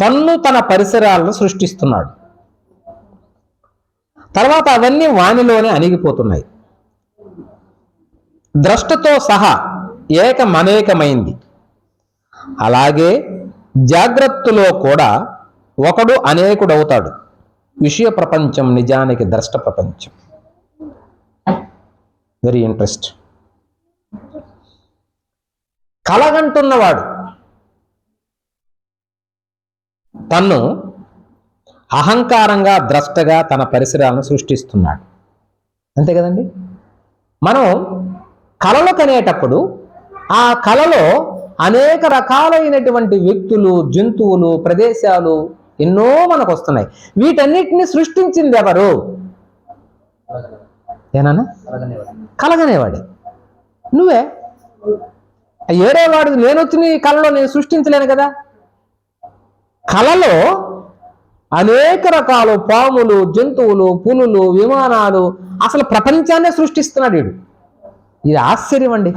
తన్ను తన పరిసరాలను సృష్టిస్తున్నాడు. తర్వాత అవన్నీ వానిలోనే అణిగిపోతున్నాయి. ద్రష్టతో సహా ఏకమనేకమైంది. అలాగే జాగ్రత్తలో కూడా ఒకడు అనేకుడవుతాడు. విషయ ప్రపంచం నిజానికి ద్రష్ట ప్రపంచం. వెరీ ఇంట్రెస్ట్ కలగంటున్నవాడు. తన్ను అహంకారంగా ద్రష్టగా తన పరిసరాలను సృష్టిస్తున్నాడు. అంతే కదండి? మనం కళలు కనేటప్పుడు ఆ కళలో అనేక రకాలైనటువంటి వ్యక్తులు జంతువులు ప్రదేశాలు ఎన్నో మనకు వస్తున్నాయి. వీటన్నిటిని సృష్టించింది ఎవరు? ఏనా కలగనేవాడే. నువ్వే? ఏడేవాడు నేను వచ్చి నీ కళలో నేను సృష్టించలేను కదా? కళలో అనేక రకాలు పాములు జంతువులు పులులు విమానాలు అసలు ప్రపంచాన్నే సృష్టిస్తున్నాడు వీడు. ఇది ఆశ్చర్యం అండి.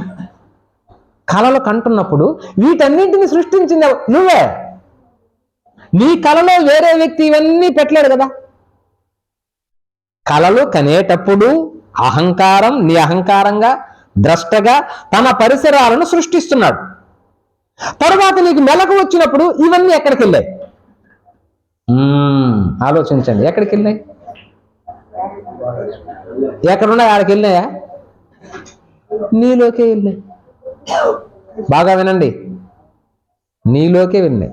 కళలు కంటున్నప్పుడు వీటన్నింటిని సృష్టించింది నువ్వే. నీ కళలో వేరే వ్యక్తి ఇవన్నీ పెట్టలేడు కదా. కళలు కనేటప్పుడు అహంకారం నీ అహంకారంగా ద్రష్టగా తన పరిసరాలను సృష్టిస్తున్నాడు. తరువాత నీకు మెలకు వచ్చినప్పుడు ఇవన్నీ ఎక్కడికి వెళ్ళాయి ఆలోచించండి. ఎక్కడికి వెళ్ళాయి ఎక్కడున్నాయి? ఆడికి వెళ్ళినాయా? నీలోకే వెళ్ళాయి బాగా వినండి. నీలోకే వెళ్ళాయి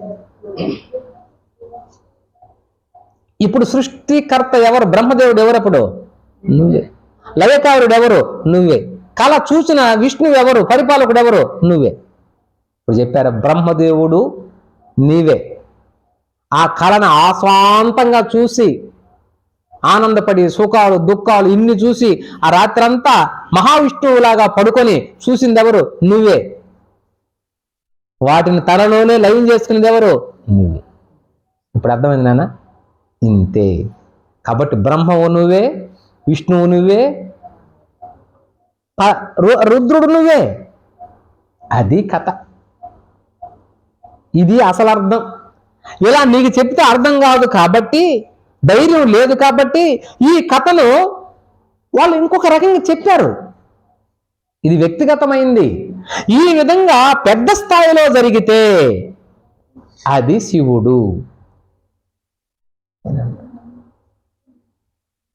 ఇప్పుడు సృష్టికర్త ఎవరు? బ్రహ్మదేవుడు ఎవరప్పుడు నువ్వే. లయకారుడు ఎవరు? నువ్వే. కళ చూసిన విష్ణువు ఎవరు? పరిపాలకుడు ఎవరు? నువ్వే. ఇప్పుడు చెప్పారు బ్రహ్మదేవుడు నీవే. ఆ కళను ఆస్వాంతంగా చూసి ఆనందపడి సుఖాలు దుఃఖాలు ఇన్ని చూసి ఆ రాత్రంతా మహావిష్ణువులాగా పడుకొని చూసింది ఎవరు నువ్వే. వాటిని తనలోనే లయం చేసుకునేది ఎవరు నువ్వే. ఇప్పుడు అర్థమైంది నాన్న? ఇంతే. కాబట్టి బ్రహ్మవు నువ్వే విష్ణువు నువ్వే ప- రు- రుద్రుడు నువ్వే. అది కథ. ఇది అసలు అర్థం ఇలా నీకు చెప్తే అర్థం కాదు కాబట్టి ధైర్యం లేదు కాబట్టి ఈ కథను వాళ్ళు ఇంకొక రకంగా చెప్పారు. ఇది వ్యక్తిగతమైంది. ఈ విధంగా పెద్ద స్థాయిలో జరిగితే అది శివుడు.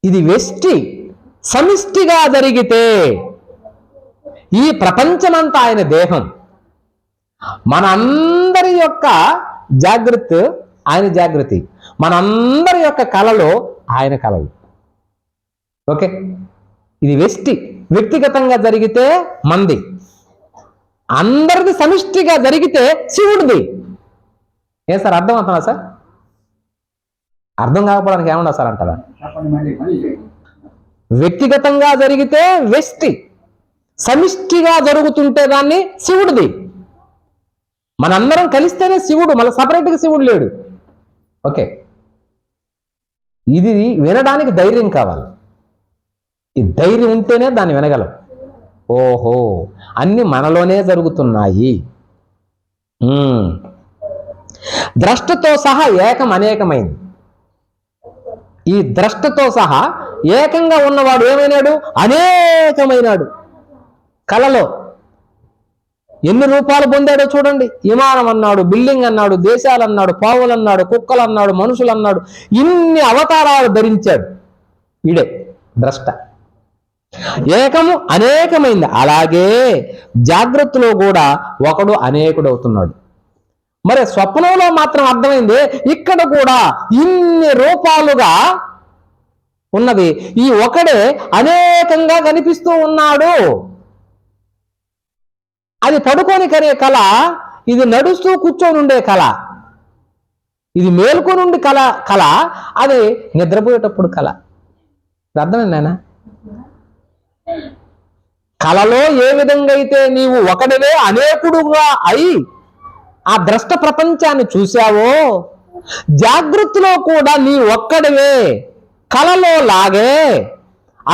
ఇది వెష్టి సమిష్టిగా జరిగితే ఈ ప్రపంచమంతా ఆయన దేహం. మనందరి యొక్క జాగ్రత్త ఆయన జాగ్రత్త. మనందరి యొక్క కళలో ఆయన కళలు. ఓకే? ఇది వెష్టి వ్యక్తిగతంగా జరిగితే మంది. అందరిది సమిష్టిగా జరిగితే శివుడిది. ఏ సార్ అర్థం అవుతున్నా సార్? అర్థం కాకపోవడానికి ఏమన్నా సార్ అంటారా? వ్యక్తిగతంగా జరిగితే వెష్టి సమిష్టిగా జరుగుతుంటే దాన్ని శివుడిది. మనందరం కలిస్తేనే శివుడు మళ్ళీ సపరేట్గా శివుడు లేడు. ఓకే. ఇది వినడానికి ధైర్యం కావాలి. ఈ ధైర్యం ఉంటేనే దాన్ని వినగలం. ఓహో అన్ని మనలోనే జరుగుతున్నాయి. ద్రష్టతో సహా ఏకం అనేకమైంది. ఈ ద్రష్టతో సహా ఏకంగా ఉన్నవాడు ఏమైనాడు? అనేకమైనాడు. కలలో ఎన్ని రూపాలు పొందాడో చూడండి. విమానం అన్నాడు బిల్డింగ్ అన్నాడు దేశాలు అన్నాడు పావులు అన్నాడు కుక్కలు అన్నాడు మనుషులు అన్నాడు ఇన్ని అవతారాలు ధరించాడు. ఇడే ద్రష్ట. ఏకము అనేకమైంది. అలాగే జాగ్రత్తలో కూడా ఒకడు అనేకుడు అవుతున్నాడు మరి స్వప్నంలో మాత్రం అర్థమైంది ఇక్కడ కూడా ఇన్ని రూపాలుగా ఉన్నది. ఈ ఒకడే అనేకంగా కనిపిస్తూ ఉన్నాడు. అది పడుకొని కనే కళ ఇది నడుస్తూ కూర్చొని ఉండే కళ. ఇది మేల్కొని ఉండి కళ కళ అది నిద్రపోయేటప్పుడు కళ. ఇది అర్థమైంది నాయన? కళలో ఏ విధంగా అయితే నీవు ఒకడివే అనేకుడుగా అయి ఆ ద్రష్ట ప్రపంచాన్ని చూశావో జాగ్రత్తలో కూడా నీ ఒక్కడివే కళలో లాగే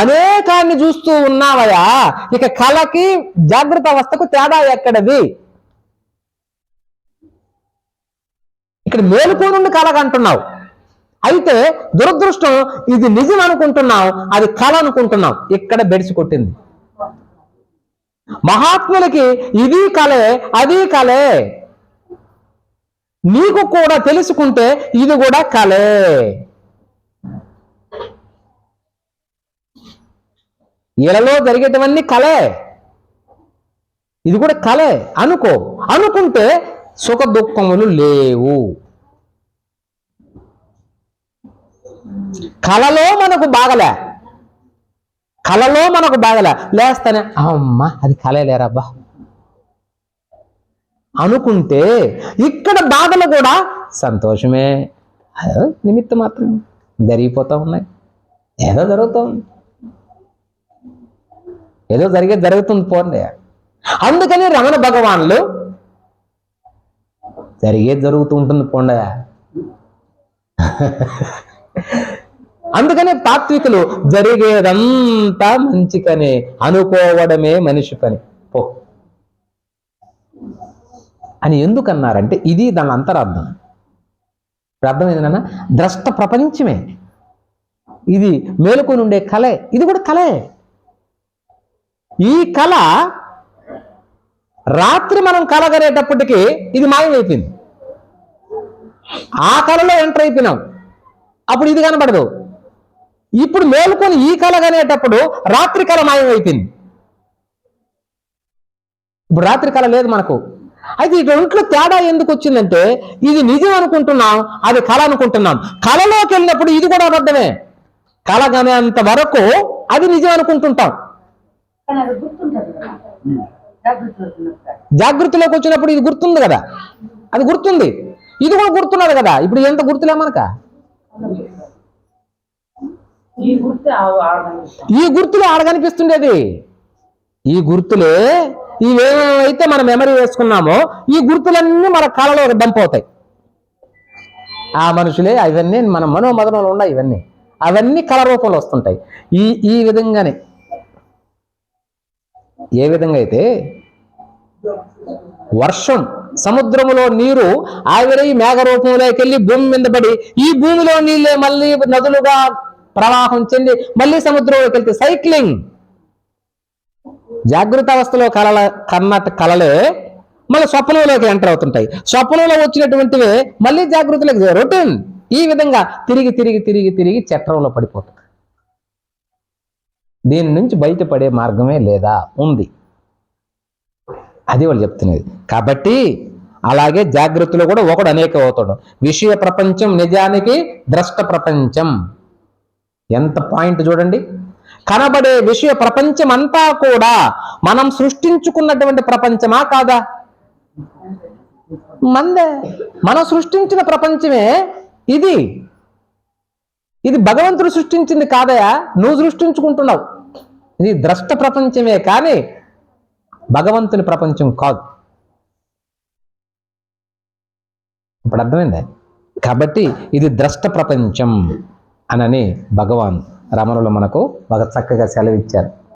అనేకాన్ని చూస్తూ ఉన్నావయా ఇక కళకి జాగ్రత్త అవస్థకు తేడా ఎక్కడది? ఇక్కడ మేలుకో నుండి కలగంటున్నావు అయితే దురదృష్టం ఇది నిజం అనుకుంటున్నావు అది కళ అనుకుంటున్నావు. ఇక్కడ బెడిసి కొట్టింది. మహాత్ములకి ఇది కలే అది కలే. నీకు కూడా తెలుసుకుంటే ఇది కూడా కలే. వీళ్ళలో జరిగేటివన్నీ కలే. ఇది కూడా కలే. అనుకో. అనుకుంటే సుఖ దుఃఖములు లేవు. కలలో మనకు బాగలే. కలలో మనకు బాగలే. లేస్తానే అమ్మ అది కలే లేరబ్బా అనుకుంటే ఇక్కడ బాధలు కూడా సంతోషమే. నిమిత్తం మాత్రం జరిగిపోతూ ఉన్నాయి. ఏదో జరుగుతూ ఉంది. ఏదో జరిగే జరుగుతుంది పోండి అందుకని రమణ భగవాన్లు జరిగే జరుగుతూ ఉంటుంది పోండి అందుకనే తాత్వికులు జరిగేదంతా మంచికనే అనుకోవడమే మనిషి పని. పో. అని ఎందుకన్నారంటే ఇది దాని అంతరార్థం. ఇప్పుడు అర్థమైంది ద్రష్ట ప్రపంచమే. ఇది మేలుకొని ఉండే కళే. ఇది కూడా కళే. ఈ కళ రాత్రి మనం కలగనేటప్పటికీ ఇది మాయమైపోయింది. ఆ కళలో ఎంటర్ అయిపోయినాం. అప్పుడు ఇది కనబడదు. ఇప్పుడు మేలుకొని ఈ కళ రాత్రి కళ మాయమైపోయింది. ఇప్పుడు రాత్రి కళ లేదు మనకు. అయితే ఈ రెంట్లో తేడా ఎందుకు వచ్చిందంటే ఇది నిజం అనుకుంటున్నాం అది కళ అనుకుంటున్నాం. కళలోకి వెళ్ళినప్పుడు ఇది కూడా అబద్ధమే. కళ కనేంత వరకు అది నిజం అనుకుంటుంటాం. జాగృతిలోకి వచ్చినప్పుడు ఇది గుర్తుంది కదా. అది గుర్తుంది. ఇది కూడా గుర్తున్నది కదా. ఇప్పుడు ఎంత గుర్తులే మనక? ఈ గుర్తులు ఆడ కనిపిస్తుండేది ఈ గుర్తులే ఇవేమైతే మన మెమరీ వేసుకున్నామో ఈ గుర్తులన్నీ మన కళలో డంప్ అవుతాయి. ఆ మనుషులే అవన్నీ మన మనోమదనంలో ఉన్నాయి ఇవన్నీ. అవన్నీ కళ రూపంలో వస్తుంటాయి. ఈ ఈ విధంగానే ఏ విధంగా అయితే? వర్షం సముద్రములో నీరు ఆవిరై మేఘ వెళ్ళి భూమి మీద పడి ఈ భూమిలో నీళ్ళే మళ్ళీ నదులుగా ప్రవాహం చెంది మళ్ళీ సముద్రంలోకి వెళ్తే సైక్లింగ్. జాగృత అవస్థలో కలల కన్నట కలలే మళ్ళీ స్వప్నంలోకి ఎంటర్ అవుతుంటాయి. స్వప్నంలో వచ్చినటువంటివే మళ్ళీ జాగృతిలోకి రొటీన్. ఈ విధంగా తిరిగి తిరిగి తిరిగి తిరిగి చట్రంలో పడిపోతుంది దీని నుంచి బయటపడే మార్గమే లేదా ఉంది. అది వాళ్ళు చెప్తున్నది. కాబట్టి అలాగే జాగ్రత్తలో కూడా ఒకడు అనేక అవుతాడు. విషయ ప్రపంచం నిజానికి ద్రష్ట ప్రపంచం. ఎంత పాయింట్ చూడండి. కనబడే విషయ ప్రపంచం అంతా కూడా మనం సృష్టించుకున్నటువంటి ప్రపంచమా కాదా? మందే. మనం సృష్టించిన ప్రపంచమే ఇది. ఇది భగవంతుడు సృష్టించింది కాదయా? నువ్వు సృష్టించుకుంటున్నావు. ఇది ద్రష్ట ప్రపంచమే కానీ భగవంతుని ప్రపంచం కాదు. ఇప్పుడు అర్థమైందా? కాబట్టి ఇది ద్రష్ట ప్రపంచం అనని భగవాన్ రమణులు మనకు బాగా చక్కగా సెలవిచ్చారు.